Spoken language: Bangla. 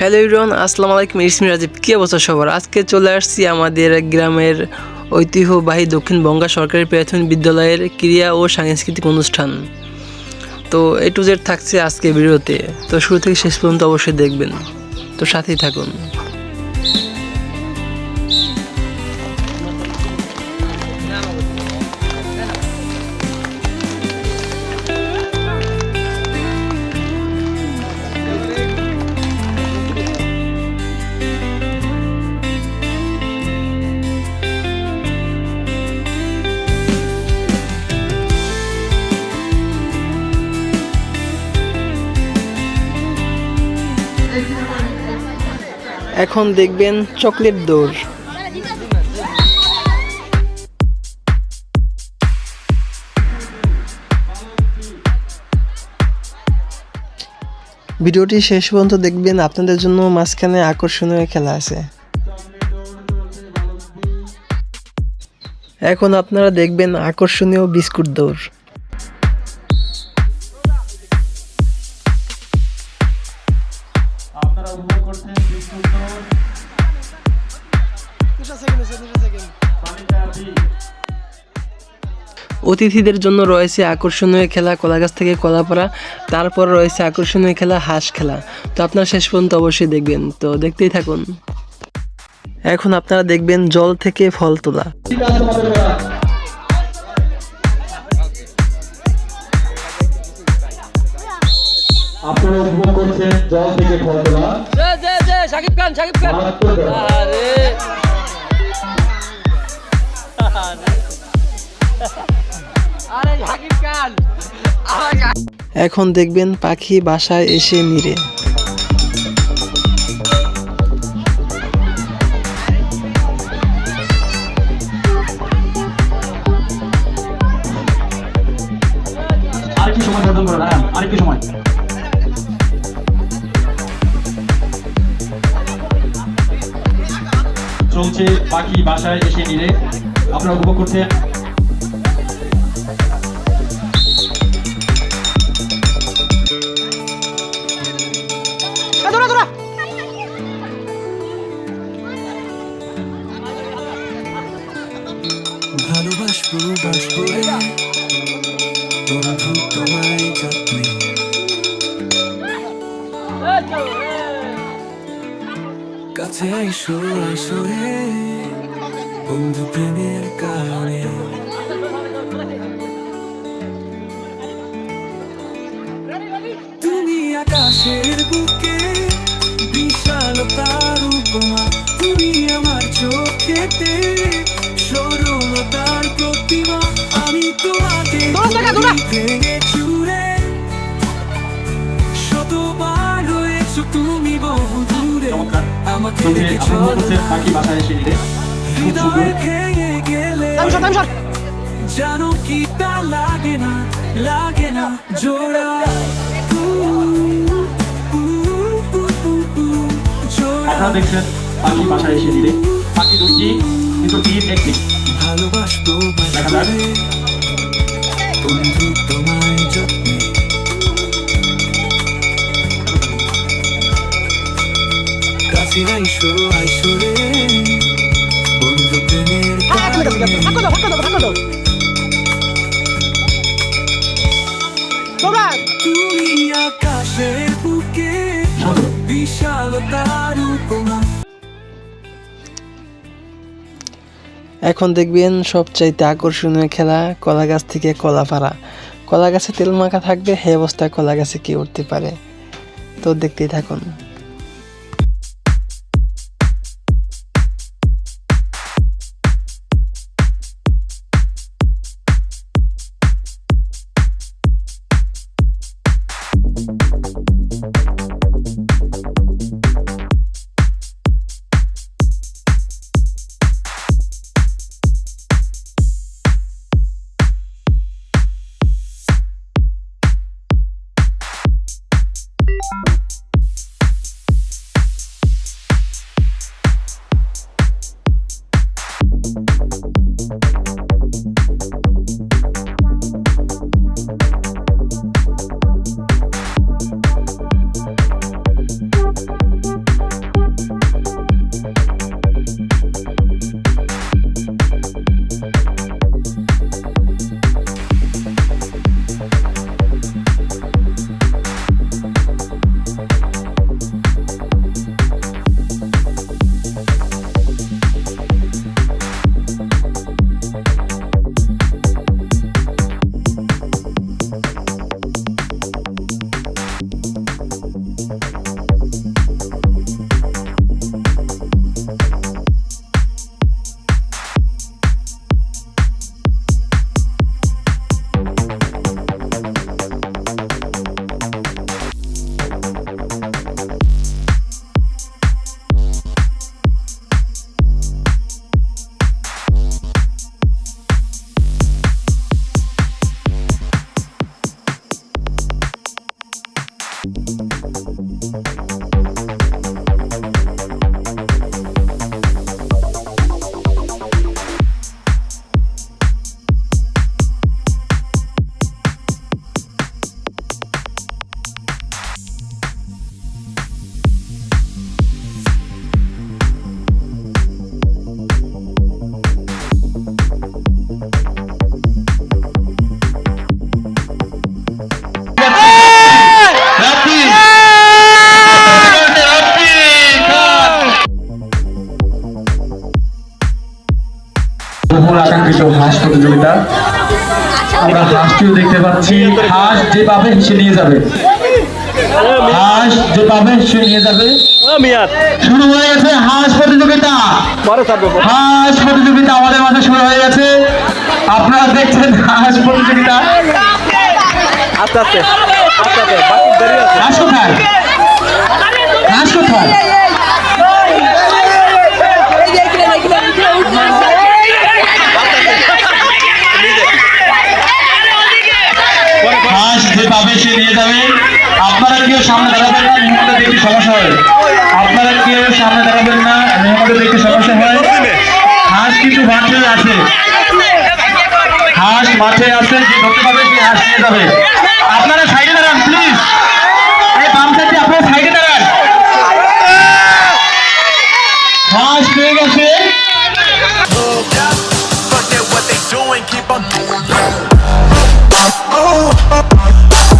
হ্যালো ইরন আসসালামু আলাইকুম, ইসমি রাজীব। কী অবস্থা সবার? আজকে চলে আসছি আমাদের গ্রামের ঐতিহ্যবাহী দক্ষিণ বঙ্গা সরকারি প্রাথমিক বিদ্যালয়ের ক্রীড়া ও সাংস্কৃতিক অনুষ্ঠান। তো এ টু জেড থাকছে আজকে ভিডিওতে। তো শুরু থেকে শেষ পর্যন্ত অবশ্যই দেখবেন। তো সাথেই থাকুন। এখন দেখবেন চকলেট দৌড়। ভিডিওটি শেষ পর্যন্ত দেখবেন, আপনাদের জন্য মাঝখানে আকর্ষণীয় খেলা আছে। এখন আপনারা দেখবেন আকর্ষণীয় বিস্কুট দৌড়। অতিথিদের জন্য রয়েছে আকর্ষণীয় খেলা কলা গাছ থেকে কলা পড়া, তারপর রয়েছে আকর্ষণীয় খেলা হাঁস খেলা। তো আপনারা শেষ পর্যন্ত অবশ্যই দেখবেন। তো দেখতেই থাকুন। এখন আপনারা দেখবেন জল থেকে ফল তোলা। আপনারা উপভোগ করছেন জল থেকে ফল তোলা। জে জে জে শাকিব খান শাকিব খান। আরে আরে শাকিব খান। এখন দেখবেন পাখি বাসায় এসে নিরে। আরেকটু সময় আরেকটু সময়। চলছে পাখি বাসায় এসে নিলে আপনারা উপভোগ করছেন। ভালোবাসবো বাসবো বন্ধু তোমায় যত্নে। কাছে আইসো আইসো রে বন্ধু প্রেমের কারণে। তুমি আকাশের বুকে বিশালতার উপমা। তুমি আমার চোখেতে সরলতার প্রতিমা। আমি তোমাকে ভেঙে পাখি বাসায় এসে নিলে। জানো কি তা লাগে না লাগে না জোড়া। আপনারা দেখছেন পাখি বাসায় এসে নিলে। পাখি দুটি কিন্তু টিম একটি। ভালোবাসবো দেখা যাক। বন্ধু তোমায় যত্নে কাছে আইসো আইসো রে। বন্ধু প্রেমের তুমি আকাশের বুকে বিশালতার উপমা। এখন দেখবেন সবচাইতে আকর্ষণীয় খেলা কলা গাছ থেকে কলা পাড়া কলা গাছে তেল মাখা থাকবে হে অবস্থায় কলা গাছে কি উঠতে পারে? তো দেখতেই থাকুন। প্রতিযোগিতা। আমরা হাঁসটিও দেখতে পাচ্ছি। হাঁস যে পাবে সে নিয়ে যাবে। হাঁস যে পাবে সে নিয়ে যাবে। শুরু হয়ে গেছে হাঁস প্রতিযোগিতা। হাঁস প্রতিযোগিতা আমাদের মাঝে শুরু হয়ে গেছে। আপনারা দেখছেন হাঁস প্রতিযোগিতা। হাঁস কোথায়? হাঁস কোথায়? মাঠে আছে যে ধরতে পারবে সে হাঁস নিয়ে যাবে আপনারা সাইডে দাঁড়ান প্লিজ এই বাম সাইডে আপনারা সাইডে দাঁড়ান হাঁস গেছে doing, keep on doing. Oh, oh, oh, oh.